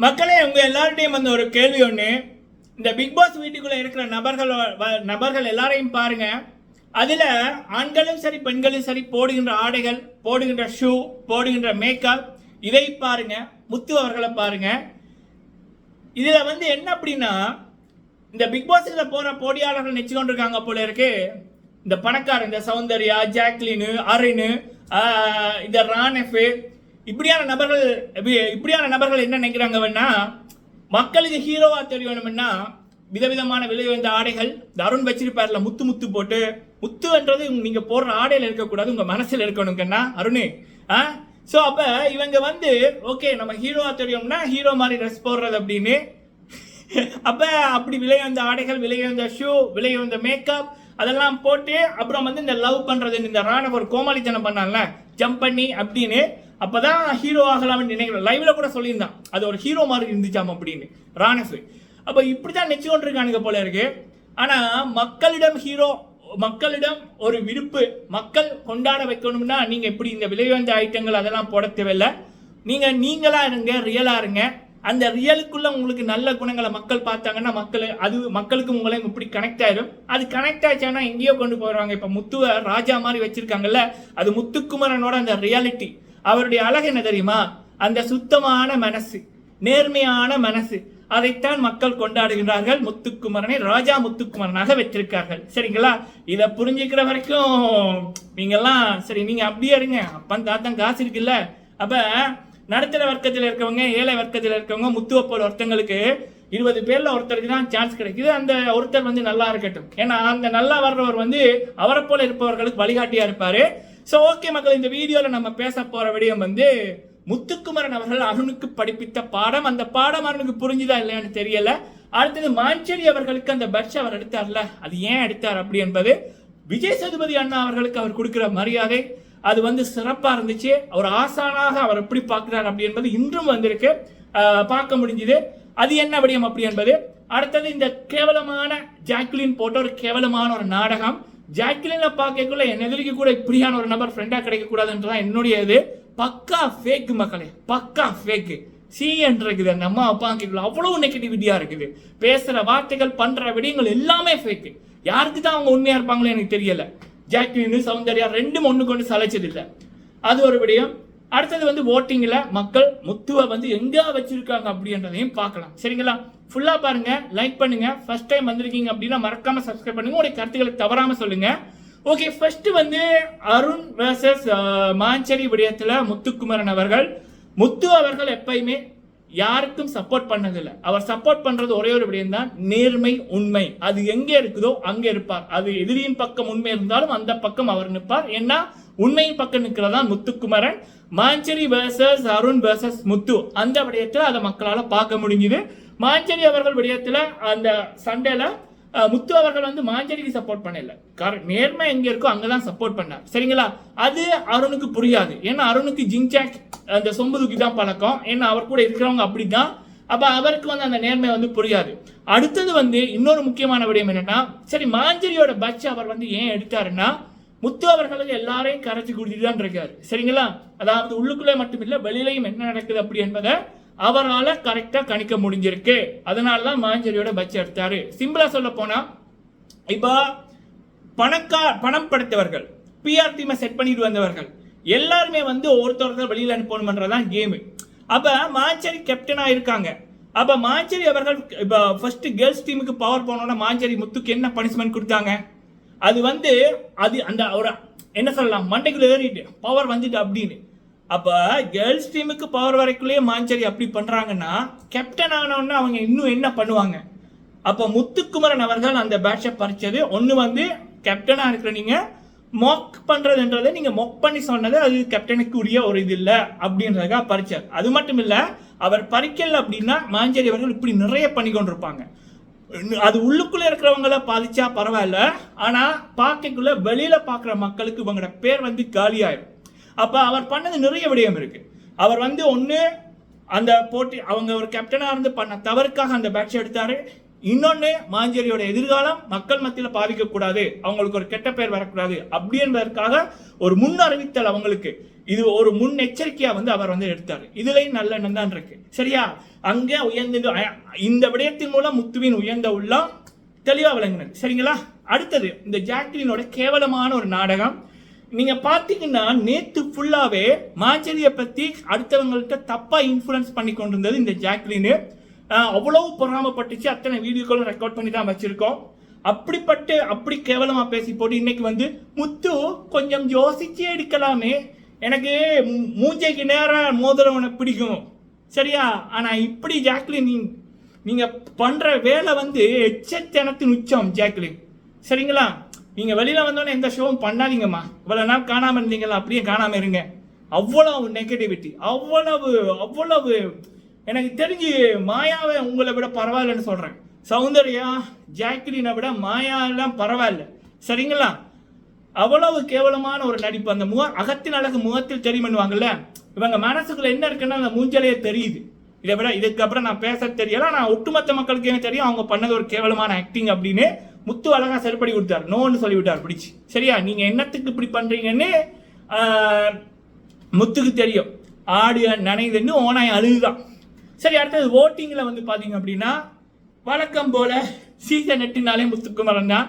மக்களே உங்க எல்லார்ட்டையும் வந்த ஒரு கேள்வி ஒன்று இந்த பிக் பாஸ் வீட்டுக்குள்ள இருக்கிற நபர்கள் வ- நபர்கள் எல்லாரையும் பாருங்க. அதுல ஆண்களும் சரி பெண்களும் சரி போடுகின்ற ஆடைகள் போடுகின்ற ஷூ போடுகின்ற மேக்கப் இதை பாருங்க. முத்து அவர்களை பாருங்க. இதுல வந்து என்ன அப்படின்னா இந்த பிக் பாஸ்ல போற போட்டியாளர்கள் நிச்சு கொண்டிருக்காங்க போல இருக்கு. இந்த பணக்காரங்க இந்த சௌந்தர்யா ஜாக்லினு அரினு இந்த ராணெஃப் இப்படியான நபர்கள் இப்படியான நபர்கள் என்ன நினைக்கிறாங்கன்னா மக்களுக்கு ஹீரோவா தெரியணும்னா விதவிதமான விலை வந்த ஆடைகள் இந்த அருண் வச்சிருப்பார்ல முத்து முத்து போட்டு முத்துன்றது நீங்க போடுற ஆடையில இருக்கக்கூடாது உங்க மனசில் இருக்கணுங்கன்னா அருண். ஆ? ஸோ அப்ப இவங்க வந்து ஓகே நம்ம ஹீரோவா தெரியும்னா ஹீரோ மாதிரி ட்ரெஸ் போடுறது அப்படின்னு. அப்ப அப்படி விலை வந்த ஆடைகள் விலை வந்த ஷூ விலை வந்த மேக்கப் அதெல்லாம் போட்டு அப்புறம் வந்து இந்த லவ் பண்றது இந்த ராணவர் கோமாளித்தனம் பண்ணால ஜம்ப் பண்ணி அப்படின்னு அப்பதான் ஹீரோ ஆகலாம்னு நினைக்கிறேன். லைவ்ல கூட சொல்லியிருந்தான். அது ஒரு ஹீரோ மாதிரி இருந்துச்சாம் அப்படின்னு. ராணசு. அப்போ இப்படி தான் நெச்சு கொண்டிருக்கானுங்க போல இருக்கு. ஆனால் மக்களிடம் ஹீரோ மக்களிடம் ஒரு விருப்பு மக்கள் கொண்டாட வைக்கணும்னா நீங்கள் இப்படி இந்த விலை வந்த ஐட்டங்கள் அதெல்லாம் போட தேவையில்லை. நீங்கள் நீங்களாக இருங்க ரியலாக இருங்க. அந்த ரியலுக்குள்ள உங்களுக்கு நல்ல குணங்களை மக்கள் பார்த்தாங்கன்னா மக்கள் அது மக்களுக்கு உங்களை இப்படி கனெக்ட் ஆயிடும் அது கனெக்ட் ஆச்சுன்னா எங்கேயோ கொண்டு போயிடுவாங்க. இப்போ முத்துவ ராஜா மாதிரி வச்சிருக்காங்கல்ல அது முத்துக்குமரனோட அந்த ரியாலிட்டி அவருடைய அழகு என்ன தெரியுமா? அந்த சுத்தமான மனசு நேர்மையான மனசு. அதைத்தான் மக்கள் கொண்டாடுகிறார்கள் முத்துக்குமரனை ராஜா முத்துக்குமரனாக வச்சிருக்கார்கள் சரிங்களா? இதை புரிஞ்சுக்கிற வரைக்கும் நீங்கெல்லாம் சரி நீங்க அப்படியே இருங்க. அப்பன் தாத்தன் காசு இருக்குல்ல. அப்ப நடுத்தர வர்க்கத்தில் இருக்கவங்க ஏழை வர்க்கத்தில் இருக்கவங்க முத்துவை போல ஒருத்தங்களுக்கு இருபது பேரில் ஒருத்தருக்கு தான் சான்ஸ் கிடைக்குது. அந்த ஒருத்தர் வந்து நல்லா இருக்கட்டும். ஏன்னா அந்த நல்லா வர்றவர் வந்து அவரை போல இருப்பவர்களுக்கு வழிகாட்டியா இருப்பாரு. ஸோ ஓகே மக்கள் இந்த வீடியோவில் நம்ம பேச போகிற விடயம் வந்து முத்துக்குமரன் அவர்கள் அருணுக்கு படிப்பித்த பாடம். அந்த பாடம் அருணுக்கு புரிஞ்சுதா இல்லையான்னு தெரியல. அடுத்தது மாஞ்சேரி அவர்களுக்கு அந்த பட்ச் அவர் எடுத்தார்ல அது ஏன் எடுத்தார் அப்படி என்பது விஜய் சேதுபதி அண்ணா அவர்களுக்கு அவர் கொடுக்குற மரியாதை அது வந்து சிறப்பாக இருந்துச்சு. அவர் ஆசானாக அவர் எப்படி பார்க்குறார் அப்படி என்பது இன்றும் வந்திருக்கு. பார்க்க முடிஞ்சுது. அது என்ன விடயம் அப்படி என்பது அடுத்தது இந்த கேவலமான ஜாக்லின் போட்ட ஒரு கேவலமான ஒரு நாடகம். ஜாக்லினை பார்க்கக்குள்ள என் எதிரிக்கு கூட இப்படியான ஒரு நபர் ஃப்ரெண்டாக கிடைக்கக்கூடாதுன்றதான் என்னுடைய இது. பக்கா ஃபேக் மக்களே பக்கா ஃபேக்கு சி இருக்குது அந்த அம்மா அப்பா கேட்கல அவ்வளவு நெகட்டிவிட்டியாக இருக்குது. பேசுகிற வார்த்தைகள் பண்ணுற விடயங்கள் எல்லாமே ஃபேக்கு யாருக்கு தான் அவங்க உண்மையாக இருப்பாங்களோ எனக்கு தெரியல. ஜாக்லின் சௌந்தர்யா ரெண்டும் ஒண்ணு கொண்டு சலைச்சது அது ஒரு விடயம். அடுத்தது வந்து ஓட்டிங்கில் மக்கள் முத்துவை வந்து எங்கே வச்சுருக்காங்க அப்படின்றதையும் பார்க்கலாம். சரிங்களா? ஃபுல்லாக பாருங்கள் லைக் பண்ணுங்கள் ஃபர்ஸ்ட் டைம் வந்திருக்கீங்க அப்படின்னா மறக்காமல் சப்ஸ்கிரைப் பண்ணுங்க. உங்களுடைய கருத்துக்களை தவறாமல் சொல்லுங்கள் ஓகே ஃபஸ்ட்டு வந்து அருண் வேர்சஸ் மாஞ்சேரி விடயத்தில் முத்துக்குமரன் அவர்கள். முத்து அவர்கள் எப்பயுமே யாருக்கும் சப்போர்ட் பண்ணதில்லை. அவர் சப்போர்ட் பண்ணுறது ஒரே ஒரு விடயம் தான் நேர்மை உண்மை. அது எங்கே இருக்குதோ அங்கே இருப்பார். அது எதிரியின் பக்கம் உண்மை இருந்தாலும் அந்த பக்கம் அவர் நிற்பார். ஏன்னா உண்மையின் பக்கம் நிற்கிறதான் முத்துக்குமரன். மாஞ்சேரி வர்சஸ் அருண் வர்சஸ் முத்து அந்த விடயத்தில் அதை மக்களால் பார்க்க முடிஞ்சுது. மாஞ்சேரி அவர்கள் விடயத்தில் அந்த சண்டையில் முத்து அவர்கள் வந்து மாஞ்சேரிக்கு சப்போர்ட் பண்ணல. கர- நேர்மை எங்க இருக்கோ அங்கதான் சப்போர்ட் பண்ணார். சரிங்களா? அது அருணுக்கு புரியாது. ஏன்னா அருணுக்கு ஜிங்சாக் அந்த சொம்பு தூக்கி தான் பழக்கம். ஏன்னா அவர் கூட இருக்கிறவங்க அப்படிதான் அப்ப அவருக்கு வந்து அந்த நேர்மை வந்து புரியாது. அடுத்தது வந்து இன்னொரு முக்கியமான விடயம் என்னன்னா சரி மாஞ்சேரியோட பட்ச் அவர் வந்து ஏன் எடுத்தாருன்னா முத்து அவர்களுக்கு எல்லாரையும் கரைச்சி குடிச்சிட்டு தான் இருக்காரு. சரிங்களா? அதாவது உள்ளுக்குள்ளே மட்டும் இல்லை வெளியிலையும் என்ன நடக்குது அப்படி என்பதை அவரால் கரெக்டாக கணிக்க முடிஞ்சிருக்கு. அதனால தான் மாஞ்சேரியோட பட்ஜ் எடுத்தாரு. சிம்பிளாக சொல்ல போனால் இப்போ பணக்கா பணம் படைத்தவர்கள் பிஆர் டீமை செட் பண்ணிட்டு வந்தவர்கள் எல்லாருமே வந்து ஒருத்தர் வெளியில தான் கேமு அப்போ மாஞ்சேரி கேப்டனாக இருக்காங்க. அப்போ மாஞ்சேரி அவர்கள் இப்போ ஃபர்ஸ்ட் கேர்ள்ஸ் டீமுக்கு பவர் போனோம்னா மாஞ்சேரி முத்துக்கு என்ன பனிஷ்மெண்ட் கொடுத்தாங்க? அது வந்து அது அந்த ஒரு என்ன சொல்லலாம் மண்டைக்குள்ள ஏறிட்டு பவர் வந்துட்டு அப்படின்னு. அப்போ கேர்ள்ஸ் டீமுக்கு பவர் வரைக்குள்ளேயே மாஞ்சேரி அப்படி பண்ணுறாங்கன்னா கேப்டன் ஆனவொன்னு அவங்க இன்னும் என்ன பண்ணுவாங்க? அப்போ முத்துக்குமரன் அவர்கள் அந்த பேட்சை பறிச்சது ஒன்று வந்து கேப்டனாக இருக்கிற நீங்கள் மொக் பண்ணுறதுன்றதை நீங்கள் மொக் பண்ணி சொன்னது அது கேப்டனுக்கு உரிய ஒரு இது இல்லை அப்படின்றதுக்காக பறிச்சார். அது மட்டும் இல்லை அவர் பறிக்கல அப்படின்னா மாஞ்சேரி அவர்கள் இப்படி நிறைய பண்ணி கொண்டிருப்பாங்க அது உள்ளுக்குள்ள இருக்கிறவங்கள பாதிச்சா பரவாயில்ல. ஆனா பார்க்கக்குள்ள வெளியில பார்க்குற மக்களுக்கு இவங்களோட பேர் வந்து காலியாயிரும். அப்ப அவர் பண்ணது நிறைய விடயம் இருக்கு. அவர் வந்து ஒன்று அந்த போட்டி அவங்க ஒரு கேப்டனாக இருந்து பண்ண தவறுக்காக அந்த பேட்ச் எடுத்தாரு. இன்னொன்று மாஞ்சேரியோட எதிர்காலம் மக்கள் மத்தியில் பாதிக்கக்கூடாது. அவங்களுக்கு ஒரு கெட்ட பெயர் வரக்கூடாது அப்படி என்பதற்காக ஒரு முன் அறிவித்தல் அவங்களுக்கு. இது ஒரு முன் எச்சரிக்கையாக வந்து அவர் வந்து எடுத்தார். இதுலேயும் நல்ல எண்ணம் தான் இருக்கு. சரியா? அங்கே உயர்ந்து இந்த விடயத்தின் மூலம் முத்துவின் உயர்ந்த உள்ளம் தெளிவாக விளங்கினது. சரிங்களா? அடுத்தது இந்த ஜாக்லினோட கேவலமான ஒரு நாடகம். நீங்க பாத்தீங்கன்னா நேத்து ஃபுல்லாவே மாஞ்சேரியை பத்தி அடுத்தவங்கள்ட்ட தப்பா இன்ஃபுளுன்ஸ் பண்ணி கொண்டிருந்தது இந்த ஜாக்லின். ஆஹ் அவ்வளவு பொறாமப்பட்டுச்சு. அத்தனை வீடியோக்களும் ரெக்கார்ட் பண்ணி தான் வச்சிருக்கோம். அப்படிப்பட்டு அப்படி கேவலமா பேசி போட்டு இன்னைக்கு வந்து முத்து கொஞ்சம் யோசிச்சு எடுக்கலாமே. எனக்கு மூஞ்சைக்கு நேரம் மோதிரவனை பிடிக்கும். சரியா? ஆனா இப்படி ஜாக்லின் நீ நீங்க பண்ற வேலை வந்து எச்சத்தனத்தின் உச்சம் ஜாக்லின். சரிங்களா? நீங்க வெளியில வந்தோடனே எந்த ஷோவும் பண்ணாதீங்கம்மா. இவ்வளவு நாள் காணாம இருந்தீங்களா அப்படியே காணாம இருங்க. அவ்வளவு நெகட்டிவிட்டி அவ்வளவு அவ்வளவு எனக்கு தெரிஞ்சு மாயாவை உங்களை விட பரவாயில்லன்னு சொல்கிறேன் சௌந்தர்யா ஜாக்லினை விட மாயாலாம் பரவாயில்ல. சரிங்களா? அவ்வளவு கேவலமான ஒரு நடிப்பு. அந்த முக அகத்தின் அழகு முகத்தில் தெரியும்னுவாங்கல்ல இவங்க மனசுக்குள்ள என்ன இருக்குன்னா அந்த மூஞ்சலையே தெரியுது. இதை விட இதுக்கப்புறம் நான் பேச தெரியல. நான் ஒட்டுமொத்த மக்களுக்கு என்ன தெரியும் அவங்க பண்ணது ஒரு கேவலமான ஆக்டிங் அப்படின்னு முத்து அழகா சரிப்படி கொடுத்தார். நோன்னு சொல்லிவிட்டார் பிடிச்சு. சரியா? நீங்க என்னத்துக்கு இப்படி பண்றீங்கன்னு முத்துக்கு தெரியும். ஆடு நனைதுன்னு ஓனாய் அழுகுதான். சரி அடுத்தது ஓட்டிங்கில் வந்து பார்த்தீங்க அப்படின்னா வழக்கம் போல சீசன் எட்டுனாலே முத்துக்குமரன் தான்.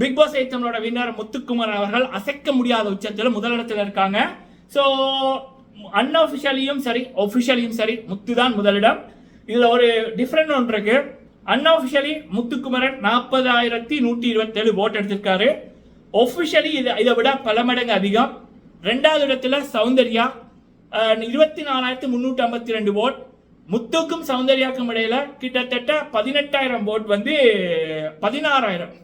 பிக் பாஸ் ஐட்டமோட வின்னர் முத்துக்குமரன் அவர்கள் அசைக்க முடியாத உச்சத்தில் முதலிடத்தில் இருக்காங்க. ஸோ அன்அஃபிஷியலியும் சரி ஒஃபிஷியலியும் சரி முத்து தான் முதலிடம். இதில் ஒரு டிஃப்ரெண்ட் ஒன்று இருக்கு. அன்அஃபிஷியலி முத்துக்குமரன் நாற்பதாயிரத்தி நூற்றி இருபத்தேழு ஓட் எடுத்திருக்காரு. ஒஃபிஷியலி இது இதை விட பல மடங்கு அதிகம். ரெண்டாவது இடத்துல சௌந்தர்யா இருபத்தி நாலாயிரத்தி முந்நூற்றி ஐம்பத்தி ரெண்டு ஓட் முத்துக்கும் சௌந்தர்யாக்கும் இடையில கிட்டத்தட்ட பதினெட்டாயிரம் போட் வந்து பதினாறாயிரம்.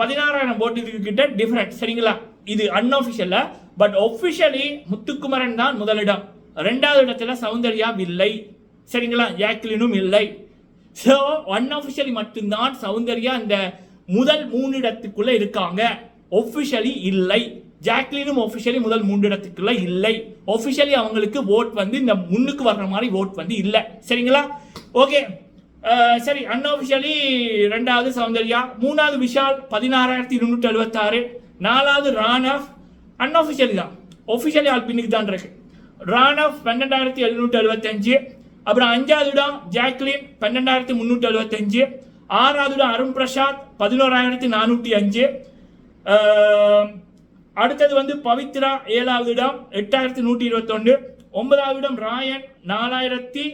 பதினாறாயிரம் போட்டு இதுக்கு கிட்ட டிஃபரெண்ட் சரிங்களா? இது அன்அஃபிஷியல்ல பட் ஒஃபிஷியலி முத்துக்குமரன் தான் முதலிடம். ரெண்டாவது இடத்துல சௌந்தர்யா இல்லை. சரிங்களா? ஜாக்லினும் இல்லை. ஸோ அன்அஃபிஷியலி மட்டும்தான் சௌந்தர்யா இந்த முதல் மூணு இடத்துக்குள்ள இருக்காங்க. ஒஃபிஷியலி இல்லை. ஜாக்லினும் ஒஃபிஷியலி முதல் மூன்று இடத்துக்குள்ள இல்லை. ஒஃபிஷியலி அவங்களுக்கு ஓட் வந்து இந்த முன்னுக்கு வர்ற மாதிரி ஓட் வந்து இல்லை. சரிங்களா? ஓகே சரி அன்அஃபிஷியலி ரெண்டாவது சௌந்தர்யா மூணாவது விஷால் பதினாறாயிரத்தி இருநூற்றி எழுபத்தாறு நாலாவது ராணவ் அன்அஃபிஷியலி தான். ஒஃபிஷியலி ஆள் பின்னுக்கு தான் இருக்கு. ராணவ் பன்னெண்டாயிரத்தி எழுநூற்றி எழுபத்தஞ்சு அப்புறம் அஞ்சாவது இடம் ஜாக்லின் பன்னெண்டாயிரத்தி முந்நூற்றி எழுபத்தஞ்சு ஆறாவது இடம் அருண் பிரசாத் பதினோராயிரத்தி நானூற்றி அஞ்சு அடுத்தது வந்து பவித்ரா ஏழாவது இடம் எட்டாயிரத்தி நூற்றி இருபத்தொன்று ஒன்பதாவது இடம் ராயன் நாலாயிரத்தி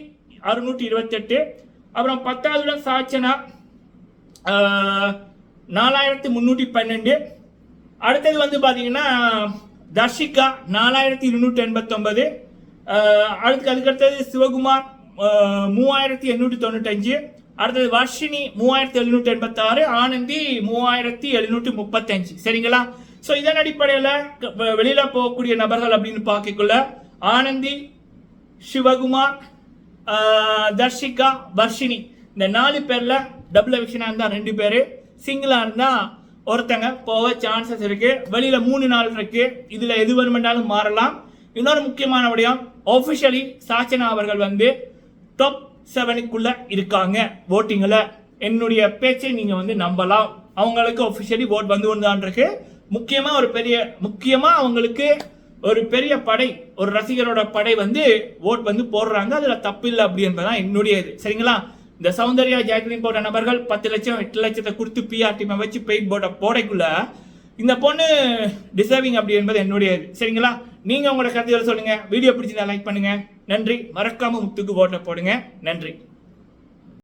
அறுநூற்றி இருபத்தெட்டு. அப்புறம் பத்தாவது இடம் சாச்சனா நாலாயிரத்தி முந்நூற்றி பன்னெண்டு. அடுத்தது வந்து பார்த்தீங்கன்னா தர்ஷிகா நாலாயிரத்தி இருநூற்றி எண்பத்தொன்பது. அடுத்து அதுக்கடுத்தது சிவகுமார் மூவாயிரத்தி எண்ணூற்றி தொண்ணூத்தஞ்சு அடுத்தது வர்ஷினி மூவாயிரத்தி எழுநூற்றி எண்பத்தாறு. ஆனந்தி மூவாயிரத்தி எழுநூற்றி முப்பத்தஞ்சு. சரிங்களா? ஸோ இதன் அடிப்படையில் வெளியில் போகக்கூடிய நபர்கள் அப்படின்னு பார்க்கக்குள்ள ஆனந்தி சிவகுமார் தர்ஷிகா வர்ஷினி. இந்த நாலு பேர்ல டபுள் எவிக்ஷனாக இருந்தால் ரெண்டு பேர். சிங்கிளாக இருந்தால் ஒருத்தங்க போக சான்சஸ் இருக்குது வெளியில் மூணு நாள் இருக்குது இதில் எது வேணுமென்றாலும் மாறலாம். இன்னொரு முக்கியமான விடயம் ஆஃபிஷியலி சாச்சனா அவர்கள் வந்து டாப் செவனுக்குள்ள இருக்காங்க. ஓட்டிங்கில் என்னுடைய பேச்சை நீங்கள் வந்து நம்பலாம். அவங்களுக்கு ஒஃபிஷியலி ஓட் வந்து கொண்டுதான் இருக்கு முக்கியமாக ஒரு பெரிய முக்கியமாக அவங்களுக்கு ஒரு பெரிய படை ஒரு ரசிகரோட படை வந்து ஓட் வந்து போடுறாங்க. அதில் தப்பு இல்லை அப்படி என்பதுதான் என்னுடைய இது. சரிங்களா? இந்த சௌந்தர்யா ஜாக்லின் போட்ட நபர்கள் பத்து லட்சம் எட்டு லட்சத்தை கொடுத்து பிஆர் டீமை வச்சு பெயிட் போட்ட போடைக்குள்ள இந்த பொண்ணு டிசர்விங் அப்படி என்பது என்னுடைய சரிங்களா? நீங்கள் உங்களோட கருத்துக்களை சொல்லுங்கள் வீடியோ பிடிச்சிருந்தா லைக் பண்ணுங்கள் நன்றி. மறக்காமல் முத்துக்கு ஓட்டை போடுங்க. நன்றி.